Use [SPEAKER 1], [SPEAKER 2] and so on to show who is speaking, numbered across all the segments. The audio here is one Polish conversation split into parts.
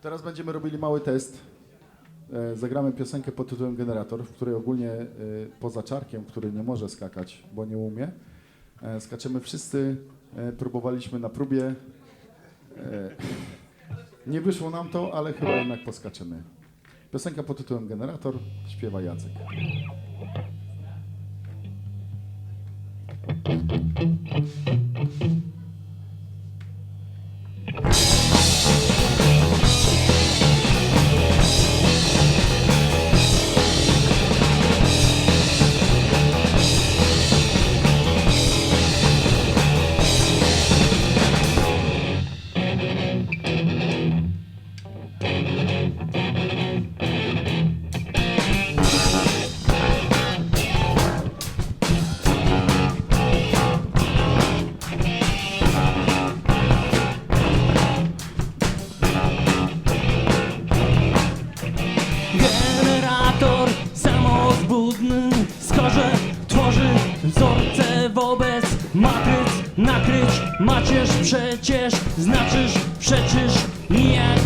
[SPEAKER 1] Teraz będziemy robili mały test. E, Zagramy piosenkę pod tytułem Generator, w której ogólnie e, poza czarkiem, który nie może skakać, bo nie umie, e, skaczemy wszyscy. Próbowaliśmy na próbie. Nie wyszło nam to, ale chyba jednak poskaczemy. Piosenka pod tytułem Generator śpiewa Jacek.
[SPEAKER 2] Samozbudny skorze tworzy wzorce wobec matryc. Nakryć macierz przecież znaczysz przeczysz jak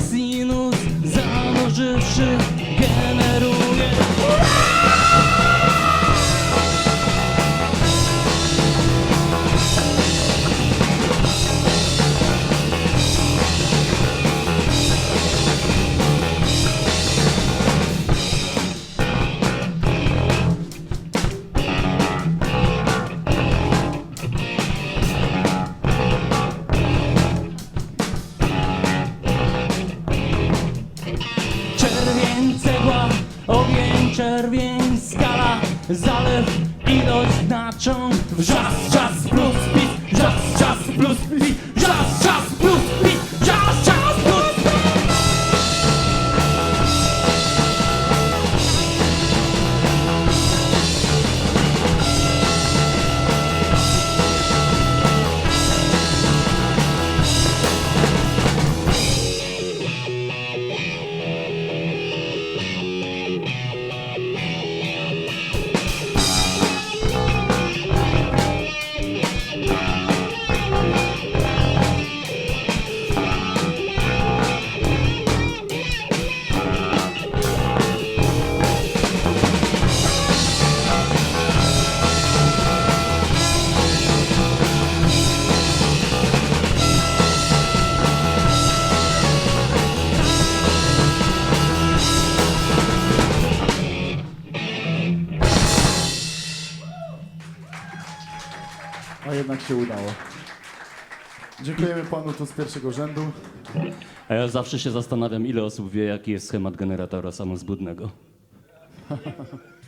[SPEAKER 2] czerwień, skala, zalew, ilość znaczą. Wrzask, czas plus pit, wrzask, czas plus pit, wrzask, czas
[SPEAKER 1] A jednak się udało. Dziękujemy panu tu z pierwszego rzędu.
[SPEAKER 2] A ja zawsze się zastanawiam, ile osób wie, jaki jest schemat generatora samozbudnego.